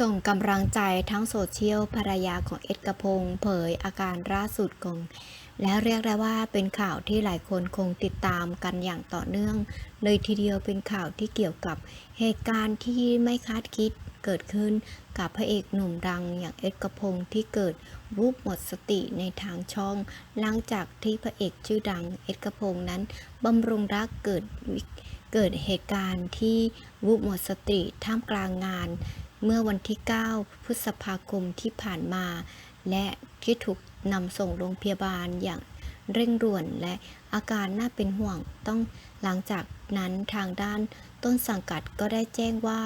ส่งกำลังใจทั้งโซเชียลภรรยาของเอ็ดกระพงเผยอาการล่าสุดของ และเรียกได้ว่าเป็นข่าวที่หลายคนคงติดตามกันอย่างต่อเนื่อง เลยทีเดียวเป็นข่าวที่เกี่ยวกับเหตุการณ์ที่ไม่คาดคิดเกิดขึ้นกับพระเอกหนุ่มดังอย่างเอ็ดกระพงที่เกิดวูบหมดสติในทางช่อง หลังจากที่พระเอกชื่อดังเอ็ดกระพงนั้นบำรุงรักเกิดเกิดเหตุการณ์ที่วูบหมดสติท่ามกลางงาน เมื่อวันที่ 9 พฤษภาคมที่ผ่านมา และที่ถูกนำส่งโรงพยาบาลอย่างเร่งด่วนและอาการน่าเป็นห่วงต้องหลังจากนั้นทางด้านต้นสังกัดก็ได้แจ้งว่า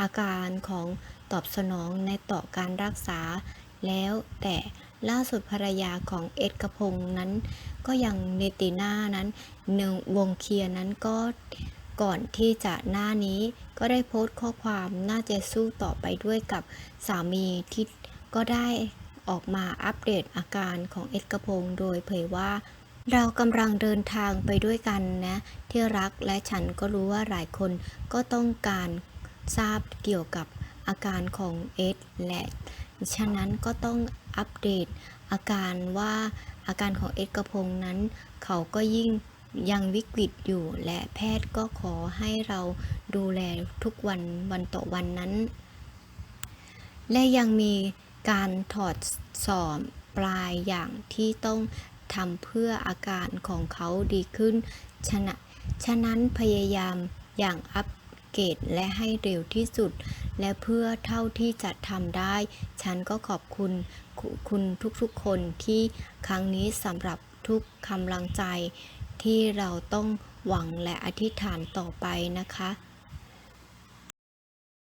อาการของตอบสนองในต่อการรักษา แล้วแต่ล่าสุดภรรยาของเอ็ดกระพงนั้น ก็ยังเนติน่านั้นเนงวงเคียนั้นก็ ก่อนที่จะหน้านี้ก็ได้โพสต์ข้อความน่าจะสู้ต่อไปด้วยกับสามีที่ก็ได้ออกมาอัปเดตอาการของเอ็ดกระพงโดยเผยว่า เรากำลังเดินทางไปด้วยกันนะที่รักและฉันก็รู้ว่าหลายคนก็ต้องการทราบเกี่ยวกับอาการของเอ็ดและฉะนั้นก็ต้องอัปเดตอาการว่าอาการของเอ็ดกระพงนั้น เขาก็ยิ่ง ยังวิกฤตอยู่ และแพทย์ก็ขอให้เราดูแลทุกวันวันต่อวันนั้น และยังมีการถอดสอบปลายอย่างที่ต้องทำเพื่ออาการของเขาดีขึ้นฉะนะฉะนั้นพยายามอย่างอัปเกรดและให้เร็วที่สุด และเพื่อเท่าที่จะทำได้ ฉันก็ขอบคุณคุคุณทุกๆคนที่ครั้งนี้สำหรับทุกกำลังใจ ที่เราต้องหวังและอธิษฐานต่อไปนะคะ